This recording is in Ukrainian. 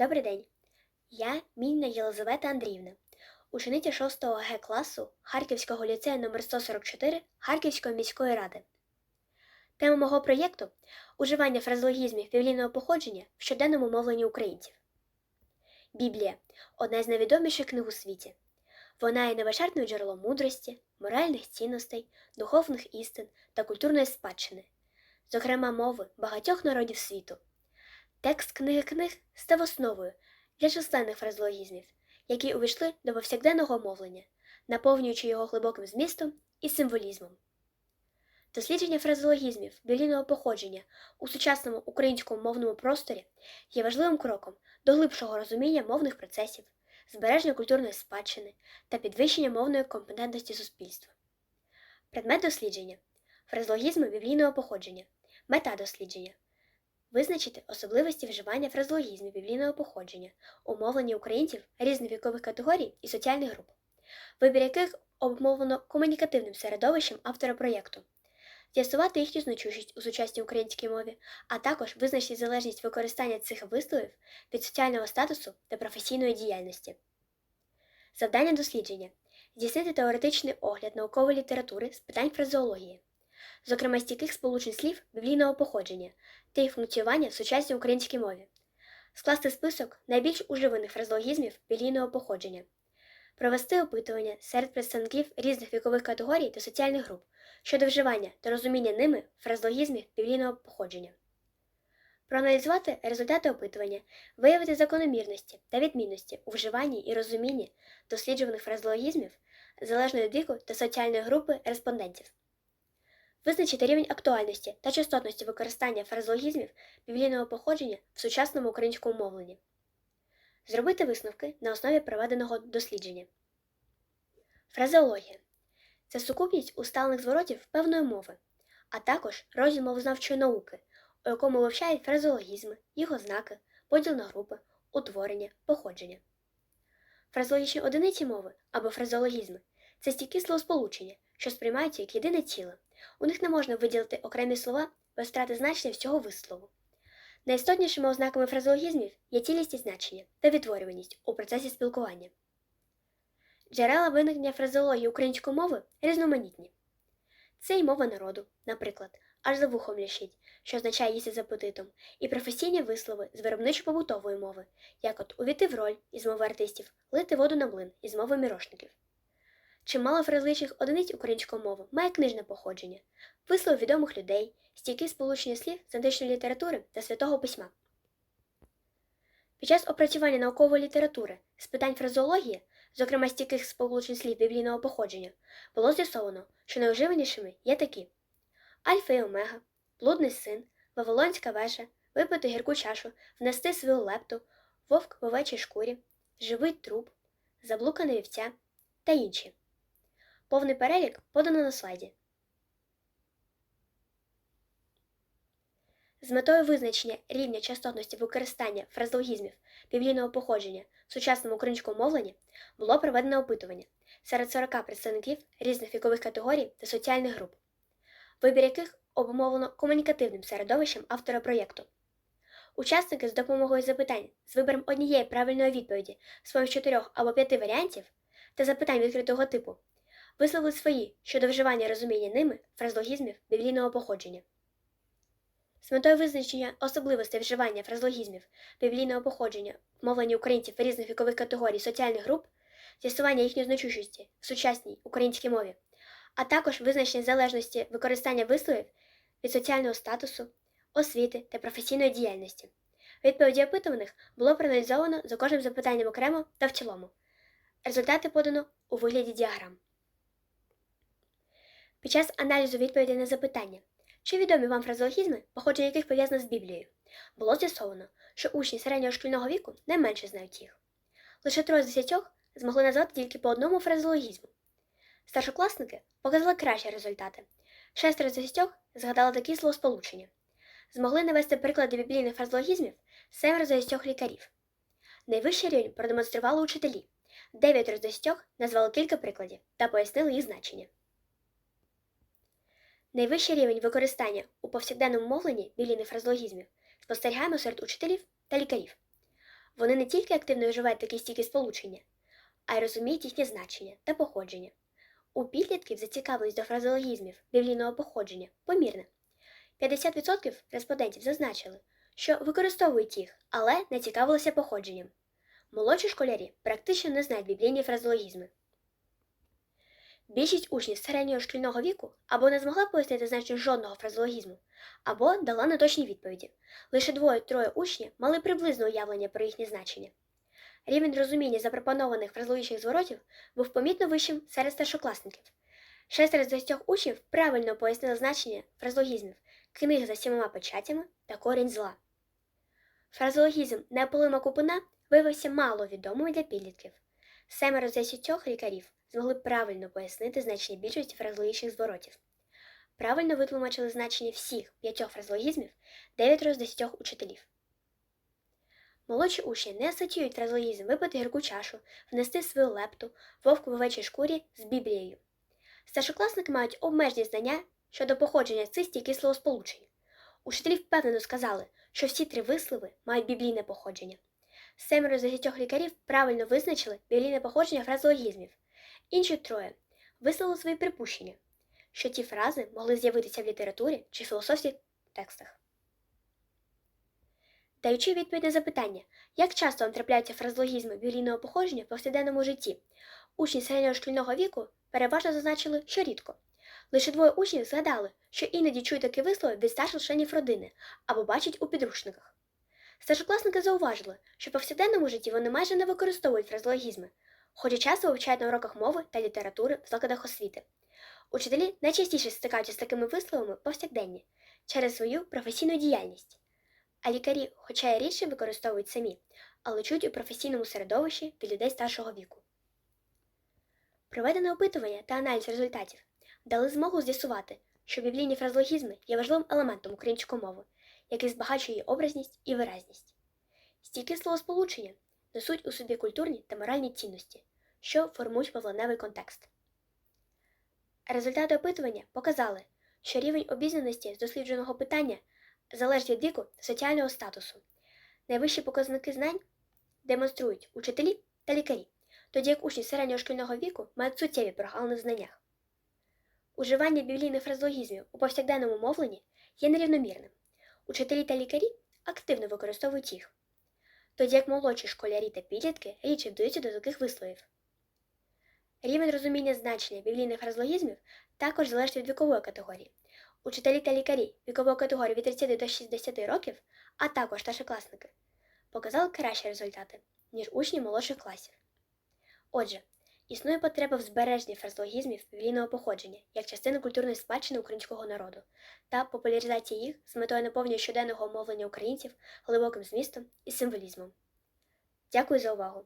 Добрий день. Я Мінна Єлизавета Андріївна, учениця 6 Г класу Харківського ліцею номер 144 Харківської міської ради. Тема мого проєкту уживання фразеологізмів біблійного походження в щоденному мовленні українців. Біблія одна з найвідоміших книг у світі. Вона є невичерпним джерелом мудрості, моральних цінностей, духовних істин та культурної спадщини, зокрема мови багатьох народів світу. Текст книги книг став основою для численних фразеологізмів, які увійшли до повсякденного мовлення, наповнюючи його глибоким змістом і символізмом. Дослідження фразеологізмів біблійного походження у сучасному українському мовному просторі є важливим кроком до глибшого розуміння мовних процесів, збереження культурної спадщини та підвищення мовної компетентності суспільства. Предмет дослідження фразеологізми біблійного походження, мета дослідження визначити особливості вживання фразеологізмів біблійного походження у мовленні українців різних вікових категорій і соціальних груп, вибір яких обумовлено комунікативним середовищем автора проєкту, з'ясувати їхню значущість у сучасній українській мові, а також визначити залежність використання цих висловів від соціального статусу та професійної діяльності. Завдання дослідження здійснити теоретичний огляд наукової літератури з питань фразеології, зокрема стійких сполучень слів біблійного походження та їх функціонування в сучасній українській мові, скласти список найбільш уживаних фразеологізмів біблійного походження, провести опитування серед представників різних вікових категорій та соціальних груп щодо вживання та розуміння ними фразеологізмів біблійного походження, проаналізувати результати опитування, виявити закономірності та відмінності у вживанні і розумінні досліджуваних фразеологізмів залежно від віку та соціальної групи респондентів. Визначити рівень актуальності та частотності використання фразеологізмів біблійного походження в сучасному українському мовленні. Зробити висновки на основі проведеного дослідження. Фразеологія це сукупність усталених зворотів певної мови, а також розділ мовознавчої науки, у якому вивчають фразеологізми, їх ознаки, поділ на групи, утворення, походження. Фразеологічні одиниці мови або фразеологізми це стійкі словосполучення, що сприймаються як єдине ціле. У них не можна виділити окремі слова без втрати значення всього вислову. Найістотнішими ознаками фразеологізмів є цілісність значення та відтворюваність у процесі спілкування. Джерела виникнення фразеології української мови різноманітні. Це й мова народу, наприклад, аж за вухом лящить, що означає їсти з апетитом, і професійні вислови з виробничо-побутової мови, як от увійти в роль із мови артистів, лити воду на млин із мови мірошників. Чимало фразичних одиниць української мови має книжне походження, вислови відомих людей, стійкі сполучення слів з античної літератури та святого письма. Під час опрацювання наукової літератури з питань фразеології, зокрема стійких сполучень слів біблійного походження, було з'ясовано, що найуживанішими є такі: Альфа і Омега, блудний син, Вавилонська вежа, випити гірку чашу, внести свою лепту, вовк в овечій шкурі, живий труп, заблукане вівця та інші. Повний перелік подано на слайді. З метою визначення рівня частотності використання фразеологізмів біблійного походження в сучасному українському мовленні було проведено опитування серед 40 представників різних вікових категорій та соціальних груп, вибір яких обумовлено комунікативним середовищем автора проєкту. Учасники з допомогою запитань з вибором однієї правильної відповіді поміж чотирьох або п'яти варіантів та запитань відкритого типу висловили свої щодо вживання розуміння ними фразеологізмів біблійного походження. З метою визначення особливостей вживання фразеологізмів біблійного походження в мовленні українців різних вікових категорій соціальних груп, з'ясування їхньої значущості в сучасній українській мові, а також визначення залежності використання висловів від соціального статусу, освіти та професійної діяльності. Відповіді опитуваних було проаналізовано за кожним запитанням окремо та в цілому. Результати подано у вигляді діаграм. Під час аналізу відповідей на запитання, чи відомі вам фразеологізми, походження яких пов'язано з Біблією, було з'ясовано, що учні середнього шкільного віку найменше знають їх. Лише троє з десятьох змогли назвати тільки по одному фразеологізму. Старшокласники показали кращі результати. Шестеро з десятьох згадали такі словосполучення. Змогли навести приклади біблійних фразеологізмів семеро з десятьох лікарів. Найвищий рівень продемонстрували учителі. Дев'ятеро з десятьох назвали кілька прикладів та пояснили їх значення. Найвищий рівень використання у повсякденному мовленні біблійних фразеологізмів спостерігаємо серед учителів та лікарів. Вони не тільки активно вживають такі стійкі сполучення, а й розуміють їхнє значення та походження. У підлітків зацікавленість до фразеологізмів біблійного походження помірна. 50% респондентів зазначили, що використовують їх, але не цікавилися походженням. Молодші школярі практично не знають біблійні фразеологізми. Більшість учнів середнього шкільного віку або не змогла пояснити значення жодного фразеологізму, або дала неточні відповіді. Лише двоє-троє учнів мали приблизне уявлення про їхнє значення. Рівень розуміння запропонованих фразеологічних зворотів був помітно вищим серед старшокласників. Шестеро з десятьох учнів правильно пояснили значення фразеологізмів книг за сімома печатями та корінь зла. Фразеологізм Неополима Купина виявився мало відомим для підлітків. Семеро з десятьох лікарів змогли правильно пояснити значення більшості фразеологічних зворотів. Правильно витлумачили значення всіх п'ятьох фразеологізмів дев'ятеро з десятьох учителів. Молодші учні не асоціюють фразеологізм випити гірку чашу, внести свою лепту, вовку в овечій шкурі з Біблією. Старшокласники мають обмежені знання щодо походження цих стійких словосполучень. Учителі впевнено сказали, що всі три вислови мають біблійне походження. Семеро з десятьох лікарів правильно визначили біблійне походження фразеологізмів. Інші троє висловили свої припущення, що ці фрази могли з'явитися в літературі чи філософських текстах. Даючи відповідь на запитання, як часто вам трапляються фразеологізми біблійного походження в повсякденному житті, учні середнього шкільного віку переважно зазначили, що рідко. Лише двоє учнів згадали, що іноді чують такі вислови від старших членів родини або бачать у підручниках. Старшокласники зауважили, що в повсякденному житті вони майже не використовують фразеологізми, хоча часто вивчають на уроках мови та літератури в закладах освіти. Учителі найчастіше стикаються з такими висловами повсякденні через свою професійну діяльність. А лікарі, хоча й рідше використовують самі, але чують у професійному середовищі від людей старшого віку. Проведене опитування та аналіз результатів дали змогу з'ясувати, що біблійні фразеологізми є важливим елементом української мови, який збагачує її образність і виразність. Стійкі словосполучення несуть у собі культурні та моральні цінності, що формують мовленевий контекст. Результати опитування показали, що рівень обізнаності з дослідженого питання залежить від віку та соціального статусу. Найвищі показники знань демонструють учителі та лікарі, тоді як учні середнього шкільного віку мають суттєві прогалини в знаннях. Уживання біблійних фразеологізмів у повсякденному мовленні є нерівномірним. Учителі та лікарі активно використовують їх, тоді як молодші школярі та підлітки рідше вдаються до таких висловів. Рівень розуміння значення біблійних фразеологізмів також залежить від вікової категорії. Учителі та лікарі вікової категорії від 30 до 60 років, а також старшокласники, показали кращі результати, ніж учні молодших класів. Отже, існує потреба в збереженні фразеологізмів біблійного походження як частини культурної спадщини українського народу та популяризації їх з метою наповнення щоденного мовлення українців глибоким змістом і символізмом. Дякую за увагу!